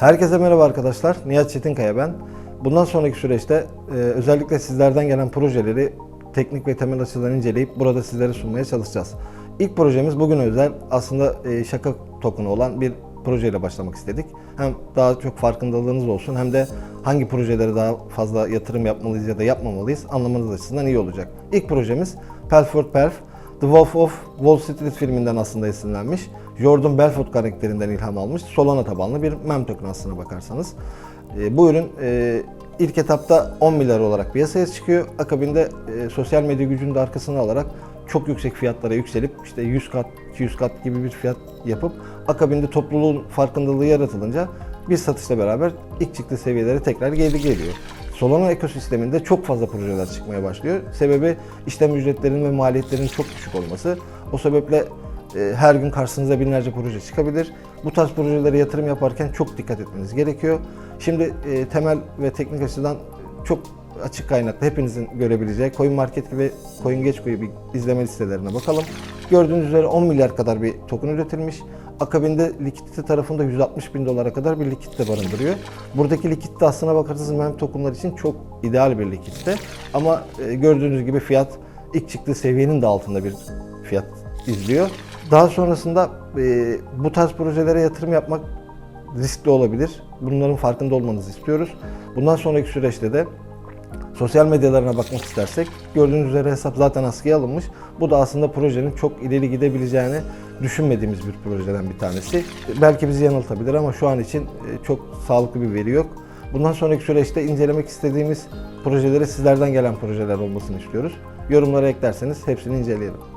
Herkese merhaba arkadaşlar. Nihat Çetinkaya ben. Bundan sonraki süreçte e, özellikle sizlerden gelen projeleri teknik ve temel açıdan inceleyip burada sizlere sunmaya çalışacağız. İlk projemiz bugün özel aslında e, şaka tokenu olan bir projeyle başlamak istedik. Hem daha çok farkındalığınız olsun hem de hangi projelere daha fazla yatırım yapmalıyız ya da yapmamalıyız anlamanız açısından iyi olacak. İlk projemiz Pelford Pelf. The Wolf of Wall Street filminden aslında esinlenmiş. Jordan Belfort karakterinden ilham almış. Solana tabanlı bir mem token aslına bakarsanız. E, bu ürün e, ilk etapta 10 milyar olarak piyasaya çıkıyor. Akabinde e, sosyal medya gücünü de arkasına alarak çok yüksek fiyatlara yükselip işte 100 kat, 200 kat gibi bir fiyat yapıp akabinde topluluğun farkındalığı yaratılınca bir satışla beraber ilk çıktığı seviyelere tekrar geri geliyor. Solana ekosisteminde çok fazla projeler çıkmaya başlıyor. Sebebi işlem ücretlerinin ve maliyetlerin çok düşük olması. O sebeple e, her gün karşınıza binlerce proje çıkabilir. Bu tarz projelere yatırım yaparken çok dikkat etmeniz gerekiyor. Şimdi e, temel ve teknik açıdan çok açık kaynaklı hepinizin görebileceği CoinMarket gibi CoinGecko gibi izleme listelerine bakalım. Gördüğünüz üzere 10 milyar kadar bir token üretilmiş. Akabinde likidite tarafında 160 bin dolara kadar bir likidite barındırıyor. Buradaki likidite aslına bakarsanız mem tokenlar için çok ideal bir likidite. Ama e, gördüğünüz gibi fiyat ilk çıktığı seviyenin de altında bir fiyat izliyor. Daha sonrasında e, bu tarz projelere yatırım yapmak riskli olabilir. Bunların farkında olmanızı istiyoruz. Bundan sonraki süreçte de sosyal medyalarına bakmak istersek gördüğünüz üzere hesap zaten askıya alınmış. Bu da aslında projenin çok ileri gidebileceğini düşünmediğimiz bir projeden bir tanesi. Belki bizi yanıltabilir ama şu an için e, çok sağlıklı bir veri yok. Bundan sonraki süreçte incelemek istediğimiz projeleri sizlerden gelen projeler olmasını istiyoruz. Yorumlara eklerseniz hepsini inceleyelim.